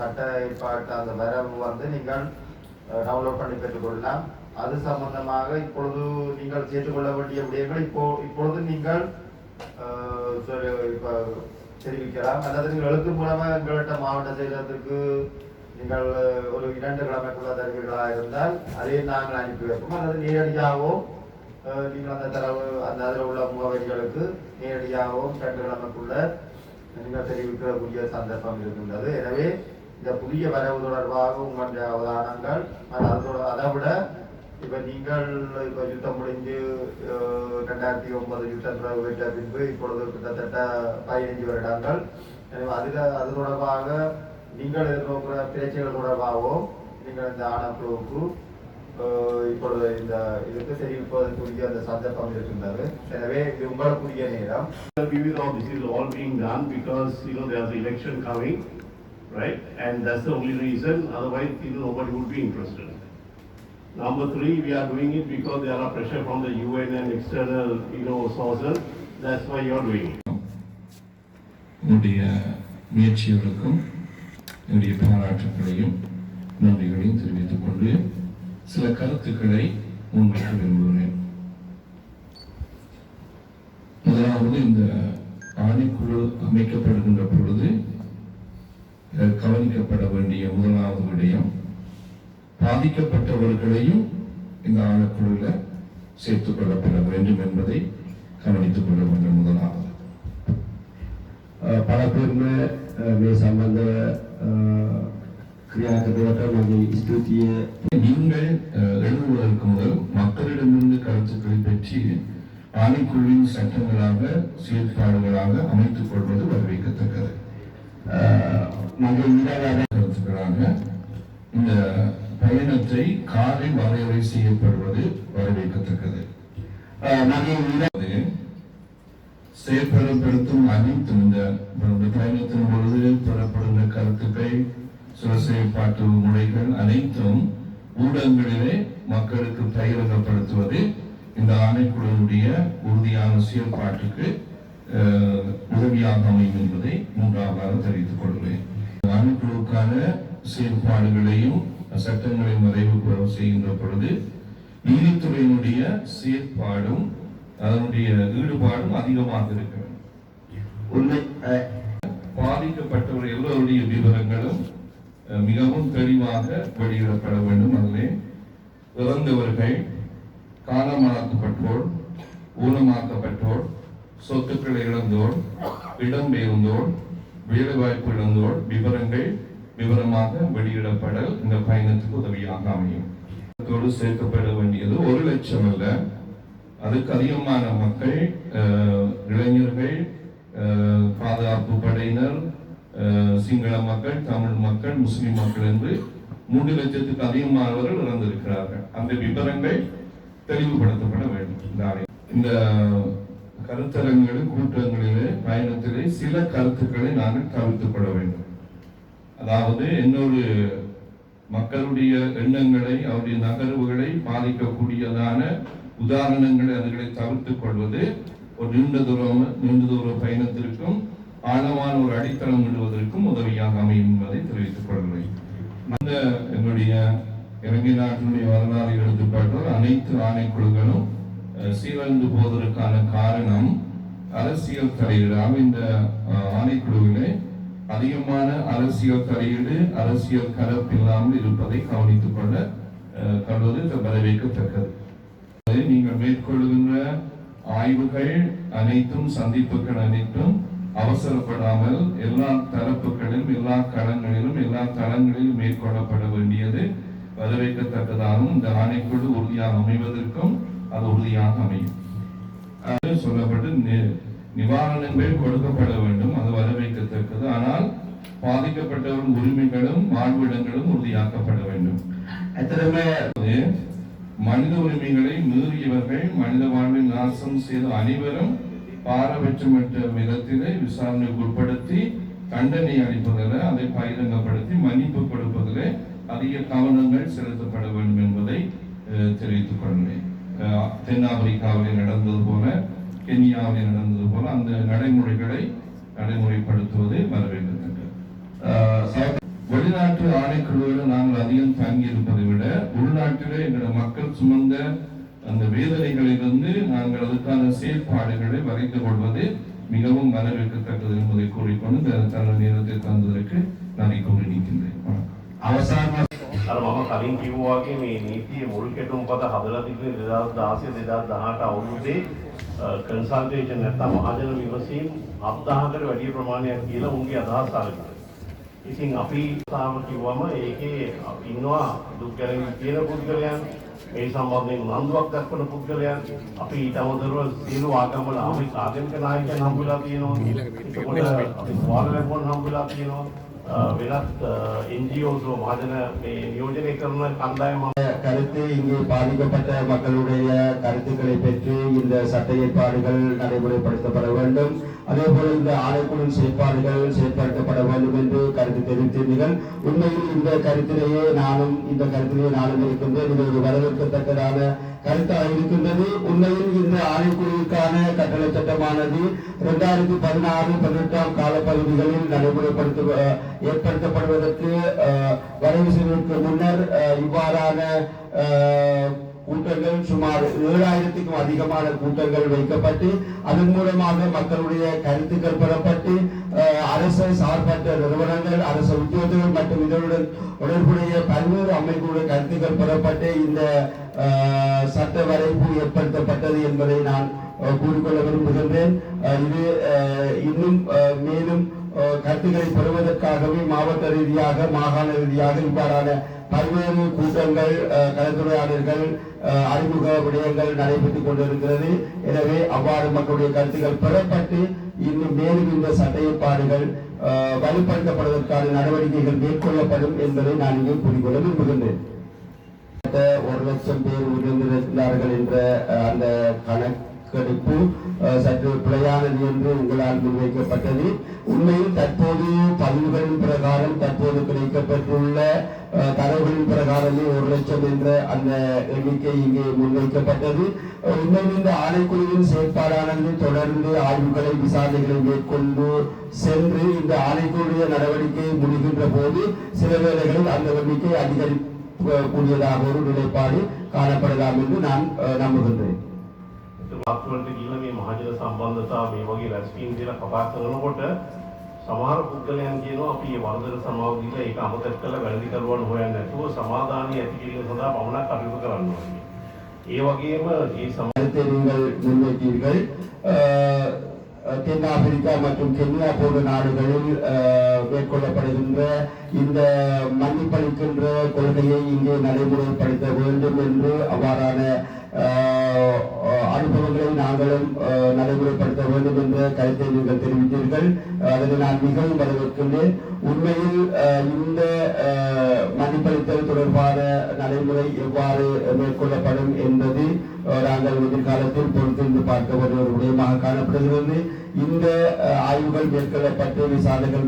சட்ட ஏற்பாட்டு அந்த வரவு வந்து நீங்கள் டவுன்லோட் பண்ணி பெற்றுக்கொள்ளலாம். அது சம்பந்தமாக இப்பொழுது நீங்கள் சேர்த்துக்கொள்ள வேண்டிய விடயங்கள் இப்போ இப்பொழுது நீங்கள் இப்போ தெரிவிக்கலாம். அல்லது நீங்கள் எழுத்து மூலமாக எங்கள்கிட்ட மாவட்ட செயலகத்துக்கு நீங்கள் ஒரு இரண்டு கிழமைக்குள்ள தருவீர்களாக இருந்தால் அதையும் நாங்கள் அனுப்பி வைப்போம். அல்லது நேரடியாகவோ நீங்கள் அந்த தரவு அந்த அதில் உள்ள முகவரிகளுக்கு நேரடியாகவும் இரண்டு கிழமைக்குள்ள நீங்கள் தெரிவிக்கக்கூடிய சந்தர்ப்பம் இருக்கின்றது. எனவே இந்த புதிய வரவு தொடர்பாக உங்களுடைய அவதானங்கள் அதோட அதை விட இப்ப நீங்கள் இப்ப யுத்தம் முடிஞ்சு ரெண்டாயிரத்தி ஒன்பது யுத்தத்தில் வெற்ற பின்பு இப்பொழுது கிட்டத்தட்ட பதினைஞ்சு வருடங்கள். எனவே அதுல அது தொடர்பாக நீங்கள் எதிர்நோக்கிற பிரச்சனைகள் தொடர்பாகவும் நீங்கள் இந்த ஆணைக்குழுவுக்கு இப்பொழுது இந்த இதுக்கு தெரிவிப்பதற்குரிய அந்த சந்தர்ப்பம் இருக்கின்றது. எனவே இது உங்களுக்குரிய நேரம். View is all, this is all being done because, you know, there's election coming, right? And that's the only reason, otherwise, you know, nobody would be interested. Number three, we are doing it because there are pressure from the UN and external, you know, sources, that's why you are doing it. உன்னுடைய முயற்சிகளுக்கும் என்னுடைய பாராட்டுகளையும் நன்றிகளையும் தெரிவித்துக் கொண்டு சில கருத்துக்களை முன்வைக்க விரும்புகிறேன் முதலாவது இந்த ஆணைக்குழு அமைக்கப்படுகின்ற பொழுது கவனிக்கப்பட வேண்டிய முதலாவது விடயம் பாதிக்கப்பட்டவர்களையும் இந்த ஆழக்குழுல சேர்த்துக் கொள்ளப்பட வேண்டும் என்பதை கவனித்துக் கொள்ள வேண்டும் முதலாவது. பல பேருமே மே சம்பந்த நீங்கள் எழுதுவதற்கு முதல் மக்களிடமிருந்து கருத்துக்களை பெற்று ஆணைக்குழுவின் சட்டங்களாக செயற்பாடுகளாக அமைத்துக் கொள்வது வரவேற்கத்தக்கது. நாங்கள் இந்தியாவாக வச்சுக்கிறாங்க இந்த பயணத்தை காலை வரையறை செய்யப்படுவது வரவேற்கத்தக்கது. நாங்கள் செயற்படுத்தும் அனைத்து இந்த பயணத்தின் பொழுது பெறப்படுகிற கருத்துக்கள் சில செயற்பாட்டு முறைகள் அனைத்தும் ஊடகங்களிலே மக்களுக்கு பகிரங்கப்படுத்துவது இந்த ஆணைக்குழுவுடைய உறுதியான செயல்பாட்டுக்கு உதவியாக அமையும் என்பதை மூன்றாவதாக தெரிவித்துக் கொள்கிறேன். அணுக்குழுக்கான செயற்பாடுகளையும் சட்டங்களை வரைவு செய்கின்ற பொழுது நீதித்துறையினுடைய செயற்பாடும் அதனுடைய ஈடுபாடும் அதிகமாக இருக்கிறது உண்மை. பாதிக்கப்பட்டவர் எல்லோருடைய விவரங்களும் மிகவும் தெளிவாக வெளியிடப்பட வேண்டும் அதில். இறந்தவர்கள் காலமாக்கப்பட்டோர் ஊனமாக்கப்பட்டோர் சொத்துக்களை இழந்தோர் வேலை வேலைவாய்ப்பு இழந்தோர் விவரங்கள் விவரமாக வெளியிடப்பட இந்த பயணத்துக்கு உதவியாக அமையும். அதோடு சேர்க்கப்பட வேண்டியது ஒரு லட்சம் அல்ல. அதுக்கு அதிகமான மக்கள் இளைஞர்கள் பாதுகாப்பு படையினர் அஹ், சிங்கள மக்கள் தமிழ் மக்கள் முஸ்லிம் மக்கள் என்று மூன்று லட்சத்துக்கு அதிகமானவர்கள் இறந்திருக்கிறார்கள். அந்த விவரங்கள் தெளிவுபடுத்தப்பட வேண்டும். இந்த கருத்தரங்களில் கூட்டங்களிலே பயணத்திலே சில கருத்துக்களை நாங்கள் தவிர்த்துக்கொள்ள வேண்டும். அதாவது இன்னொரு மக்களுடைய எண்ணங்களை அவருடைய நகர்வுகளை பாதிக்கக்கூடியதான உதாரணங்களை அதுகளை தவிர்த்து கொள்வது ஒரு நீண்ட தூரம் நீண்ட தூர பயணத்திற்கும் ஆழமான ஒரு அடித்தளம் விடுவதற்கும் உதவியாக அமையும் என்பதை தெரிவித்துக் கொள்கிறேன் அந்த எங்களுடைய இலங்கை நாட்டினுடைய வரலாறு எடுத்துக்காட்டால் அனைத்து ஆணைக்குழுக்களும் சீரழிந்து போவதற்கான காரணம் அரசியல் தலையீடாக இந்த ஆணைக்குழுவிலே அதிகமான அரசியல் தலையீடு அரசியல் கலப்பு இல்லாமல் இருப்பதை கவனித்துக் கொள்ள அஹ், வரவேற்கத்தக்கது. நீங்கள் மேற்கொள்கின்ற ஆய்வுகள் அனைத்தும் சந்திப்புகள் அனைத்தும் அவசரப்படாமல் எல்லா தரப்புகளிலும் எல்லா களங்களிலும் எல்லா தளங்களிலும் மேற்கொள்ளப்பட வேண்டியது வரவேற்கத்தக்கதாகவும் இந்த ஆணைக்குழு உறுதியாக அமைவதற்கும் அது உறுதியாக அமையும் சொல்லப்பட்டு நிவாரணங்கள் கொடுக்கப்பட வேண்டும் அது வரவேற்கத்தக்கது. ஆனால் பாதிக்கப்பட்டவரின் உரிமைகளும் வாழ்விடங்களும் உறுதியாக்கப்பட வேண்டும். மனித உரிமைகளை மீறியவர்கள் மனித வாழ்வை நாசம் செய்த அனைவரும் பாரபட்சமற்ற விதத்திலே விசாரணைக்கு உட்படுத்தி தண்டனை அளிப்பதில் அதை பகிரங்கப்படுத்தி மன்னிப்பு கொடுப்பதில் அதிக கவனங்கள் செலுத்தப்பட வேண்டும் என்பதை தெரிவித்துக் கொள்கிறேன். தென்னாப்பிரிக்காவிலே நடந்தது போல கென்யாவிலே நடந்தது போல அந்த நடைமுறைகளை நடைமுறைப்படுத்துவது வரவேற்கத்தக்கது. வெளிநாட்டு ஆணைக்குழுவில் நாங்கள் அதிகம் தங்கியிருப்பதை விட உள்நாட்டிலே எங்களோட மக்கள் சுமந்த அந்த வேதனைகளிலிருந்து நாங்கள் அதுக்கான செயல்பாடுகளை வரைந்து கொள்வது மிகவும் வரவேற்கத்தக்கது என்பதை கூறிக்கொண்டு தனது நேரத்தை தந்ததற்கு நான் கூறி நிற்கின்றேன் அவசான අර මම කලින් කිව්වා වගේ මේ නීතියේ මුල් කෙටුම් පද හදලා තිබුණේ 2016 2018 අවුරුද්දේ කන්සල්ටේෂන් නැත්නම් මහජන විමසීම් 7000කට වැඩි ප්‍රමාණයක් කියලා උන්ගේ අදහස් අරගෙන. ඉතින් අපි තාම කිව්වම ඒකේ ඉන්නවා දුක් ගැනීම තියෙන පුද්ගලයන් මේ සම්බන්ධයෙන් උනන්දුවක් දක්වන පුද්ගලයන් අපි ඊට අමතරව සියලු ආගම්වල ආගමික නායකයන් හම්බුලා තියෙනවා. එතකොට අපි ස්වාගත ලැබුවන් හම්බුලා තියෙනවා. අ, වෙනත් NGOs මහජන මේ නියෝජනය කරන කණ්ඩායම கருத்து இங்கே பாதிக்கப்பட்ட மக்களுடைய கருத்துக்களை பெற்று இந்த சட்ட ஏற்பாடுகள் நடைமுறைப்படுத்தப்பட வேண்டும் அதே போல இந்த ஆணைக்குழுவின் செயற்பாடுகள் செயற்படுத்தப்பட வேண்டும் என்று கருத்து தெரிவித்தீர்கள் உண்மையில் இந்த கருத்திலேயே நானும் இந்த கருத்திலேயே நானும் இருக்கின்றேன் இது ஒரு வரவேற்கத்தக்கதான கருத்தாக இருக்கின்றது. உண்மையில் இந்த ஆணைக்குழுவுக்கான கட்டளை சட்டமானது இரண்டாயிரத்தி பதினாறு பதினெட்டாம் காலப்பகுதிகளில் நடைமுறைப்படுத்த அஹ், ஏற்படுத்தப்படுவதற்கு அஹ், செய்வதற்கு முன்னர் அஹ், இவ்வாறான அஹ், கூட்டங்கள் சுமார் ஏழாயிரத்துக்கும் அதிகமான கூட்டங்கள் வைக்கப்பட்டு அதன் மூலமாக மக்களுடைய கருத்துக்கள் பெறப்பட்டு அரசு சார்பற்ற நிறுவனங்கள் அரசு உத்தியோகங்கள் மற்றும் இதனுடன் தொடர்புடைய பல்வேறு அமைப்புடைய கருத்துக்கள் பெறப்பட்டு இந்த அஹ், சட்ட வரைவு ஏற்படுத்தப்பட்டது என்பதை நான் கூறிக்கொள்ள விரும்புகின்றேன். அஹ், இது அஹ், இன்னும் அஹ், மேலும் கருத்துக்களை பெறுவதற்காகவே மாவட்ட ரீதியாக மாகாண ரீதியாக இவ்வாறான பல்வேறு கூட்டங்கள் அஹ், கலந்துரையாடல்கள் அறிமுக விடயங்கள் நடைபெற்றுக் கொண்டிருக்கிறது. எனவே அவ்வாறு மக்களுடைய கருத்துக்கள் பெறப்பட்டு இன்னும் மேலும் இந்த சட்டையப்பாடுகள் வலுப்படுத்தப்படுவதற்கான நடவடிக்கைகள் மேற்கொள்ளப்படும் என்பதை நான் இங்கே கூறிக்கொள்ள விரும்புகின்றேன். ஒரு லட்சம் பேர் உயிரிழந்திருக்கிறார்கள் என்ற அஹ், அந்த கணக்கு அஹ், சற்று பிழையானது என்று உங்களால் முன்வைக்கப்பட்டது. உண்மையில் தற்போது பதிவுகளின் பிரகாரம் தற்போது கிடைக்கப்பட்டுள்ள தரவுகளின் பிரகாரமே ஒரு லட்சம் என்ற அந்த எண்ணிக்கை இங்கே முன்வைக்கப்பட்டது. இன்னும் இந்த ஆணைக்குழுவின் செயற்பாடானது தொடர்ந்து ஆய்வுகளை விசாரணைகளை மேற்கொண்டு சென்று இந்த ஆணைக்குழுடைய நடவடிக்கை முடிகின்ற போது சில வேளைகளில் அந்த எண்ணிக்கை அதிகரிக்கக்கூடியதாக ஒரு நிலைப்பாடு காணப்படலாம் என்று நான் நம்புகின்றேன். වාත්වලට ගිහිල්ලා මේ මහජන සම්බන්ධතා මේ වගේ රැස්වීම් කියලා කතා කරනකොට සමහර පුද්ගලයන් කියනවා අපි මේ වර්ධන සමාව දීලා ඒක අමතක කරලා වැරදි කරුවන් හොයන්නේ නැතුව සමාදානීය ඇති කිරීම සඳහා පමණක් කටයුතු කරන්න ඕනේ. ඒ වගේම මේ සමාජ තේරීම් ගල් නිර්ණය කීර්ගල් தென்னாப்பிரிக்கா மற்றும் கென்யா போன்ற நாடுகளில் அஹ், மேற்கொள்ளப்படுகின்ற இந்த மன்னிப்பளிக்கின்ற கொள்கையை இங்கே நடைமுறைப்படுத்த வேண்டும் என்று அவ்வாறான அனுபவங்களை நாங்களும் நடைமுறைப்படுத்த வேண்டும் என்ற கருத்தை நீங்கள் தெரிவித்தீர்கள். அதனை நான் மிகவும் வரவேற்கின்றேன். உண்மையில் அஹ், இந்த அஹ், மன்னிப்பளித்தல் தொடர்பான நடைமுறை எவ்வாறு மேற்கொள்ளப்படும் என்பது நாங்கள் எதிர்காலத்தில் பொறுத்திருந்து பார்க்க வேண்டிய ஒரு விடயமாக காணப்படுகிறது. இந்த ஆய்வுகள் மேற்கொள்ளப்பட்டு விசாரணைகள்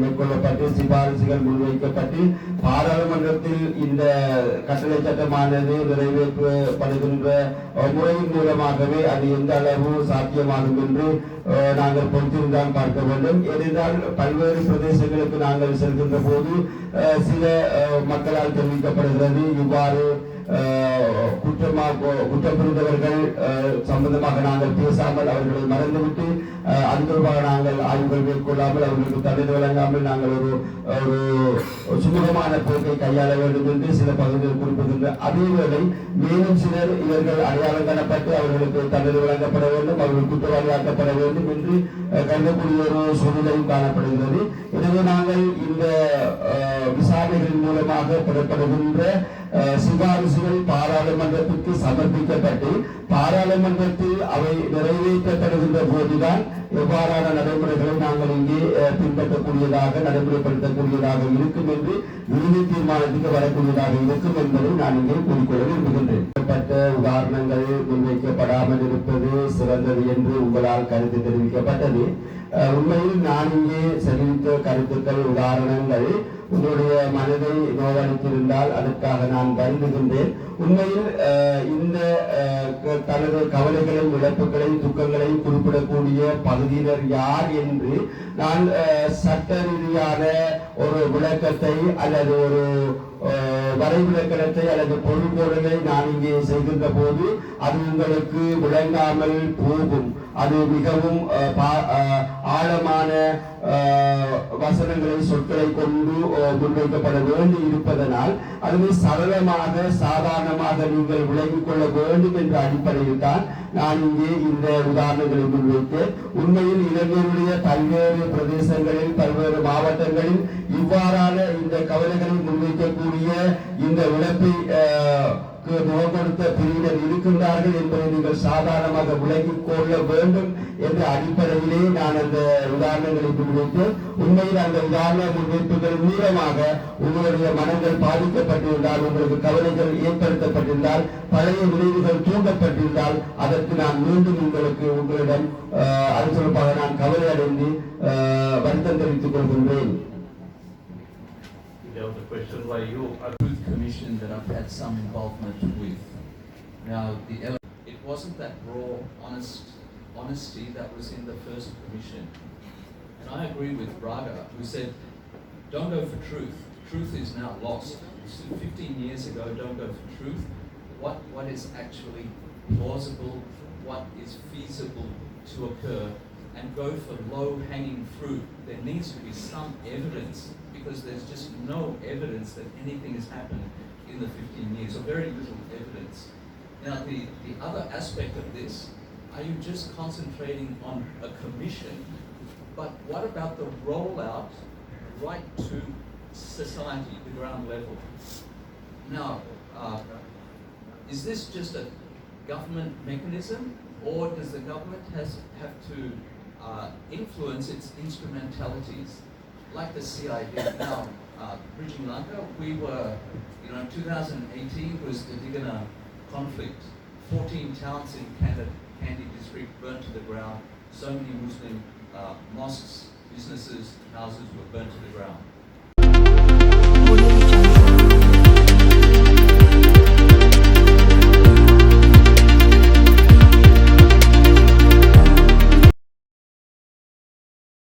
மேற்கொள்ளப்பட்டு சிபாரிசுகள் முன்வைக்கப்பட்டு பாராளுமன்றத்தில் இந்த கட்டளை சட்டமானது நிறைவேற்றப்படுகின்ற முறையின் மூலமாகவே அது எந்த அளவு சாத்தியமாகும் என்று அஹ், நாங்கள் பொறுத்திருந்தான் பார்க்க வேண்டும். ஏனென்றால் பல்வேறு பிரதேசங்களுக்கு நாங்கள் செல்கின்ற போது சில அஹ், மக்களால் தெரிவிக்கப்படுகிறது இவ்வாறு குற்றமாக குற்றம் புரிந்தவர்கள் சம்பந்தமாக நாங்கள் பேசாமல் அவர்களை மறந்துவிட்டு அது தொடர்பாக நாங்கள் ஆய்வுகள் மேற்கொள்ளாமல் அவர்களுக்கு தண்டனை வழங்காமல் நாங்கள் ஒரு ஒரு சுமூகமான போக்கை கையாள வேண்டும் என்று சில பகுதிகள் குறிப்பிடுகின்ற அதேவேளை மேலும் சிலர் இவர்கள் அடையாளம் காணப்பட்டு அவர்களுக்கு தண்டனை வழங்கப்பட வேண்டும் அவர்கள் குற்றவாளியாக்கப்பட வேண்டும் என்று கருதக்கூடிய ஒரு சூழ்நிலையும் காணப்படுகிறது. எனவே நாங்கள் இந்த விசாரணைகளின் மூலமாக பெறப்படுகின்ற அஹ், சிபாரிசுகள் பாராளுமன்றத்திற்கு சமர்ப்பிக்கப்பட்டு பாராளுமன்றத்தில் அவை நிறைவேற்றப்படுகின்ற போதுதான் எவ்வாறான நடைமுறைகளை நாங்கள் இங்கே பின்பற்றக்கூடியதாக நடைமுறைப்படுத்தக்கூடியதாக இருக்கும் என்று இறுதி தீர்மானத்துக்கு வரக்கூடியதாக இருக்கும் என்பதை நான் இங்கே கூறிக்கொள்ள விரும்புகின்றேன். உதாரணங்கள் முன்வைக்கப்படாமல் இருப்பது சிறந்தது என்று உங்களால் கருத்து தெரிவிக்கப்பட்டது. உண்மையில் நான் இங்கே தெரிவித்த கருத்துக்கள் உதாரணங்கள் உங்களுடைய மனதை நோவடித்திருந்தால் அதற்காக நான் வருந்துகின்றேன் உண்மையில் இந்த க- தனது கவலைகளையும் இழப்புகளையும் துக்கங்களையும் குறிப்பிடக்கூடிய பகுதியினர் யார் என்று நான் சட்ட ரீதியான ஒரு விளக்கத்தை அல்லது ஒரு வரைவிலக்கணத்தை அல்லது பொருள்கோடலை நான் இங்கே செய்கின்ற போது அது உங்களுக்கு விளங்காமல் போகும். அது மிகவும் ஆழமான வசனங்களை சொற்களை கொண்டு முன்வைக்கப்பட வேண்டி இருப்பதனால் அதனை சரளமாக சாதாரணமாக நீங்கள் விளங்கிக் கொள்ள வேண்டும் என்ற அடிப்படையில் தான் நான் இங்கே இந்த உதாரணங்களை முன்வைத்தேன். உண்மையில் இளைஞருடைய பல்வேறு பிரதேசங்களில் பல்வேறு மாவட்டங்களில் கவலைகளை முன்வைக்கக்கூடிய இந்த இழப்பை முகம் கொடுத்த பிரிவினர் இருக்கின்றார்கள் என்பதை நீங்கள் சாதாரணமாக விளங்கிக் கொள்ள வேண்டும் என்ற அடிப்படையிலே நான் அந்த உதாரணங்களை முன்வைத்தேன். உண்மையில் அந்த உதாரண முன்வைப்புகள் மூலமாக உங்களுடைய மனங்கள் பாதிக்கப்பட்டிருந்தால் உங்களுக்கு கவலைகள் ஏற்படுத்தப்பட்டிருந்தால் பழைய விளைவுகள் தூண்டப்பட்டிருந்தால் அதற்கு நான் மீண்டும் உங்களுக்கு உங்களிடம் அஹ், அது தொடர்பாக நான் கவலை அடைந்து அஹ், வருத்தம் தெரிவித்துக் கொள்கின்றேன். Was a question by you. Truth Commission that I've had some involvement with. Now, the it wasn't that raw, honest honesty that was in the first commission. And I agree with Braga, who said, don't go for truth. Truth is now lost. So 15 years ago, don't go for truth. What, what is actually plausible, what is feasible to occur, and go for low hanging fruit. There needs to be some evidence because there's just no evidence that anything has happened in the 15 years, or very little evidence. Now, the, the other aspect of this, are you just concentrating on a commission? But what about the rollout right to society, the ground level? Now, uh, is this just a government mechanism, or does the government has, have to uh, influence its instrumentalities, like the CID? Now, uh, Bridging Lanka, we were, you know, 2018 was the Digana conflict. 14 towns in Kandy district burnt to the ground. So many Muslim uh, mosques, businesses, houses were burnt to the ground.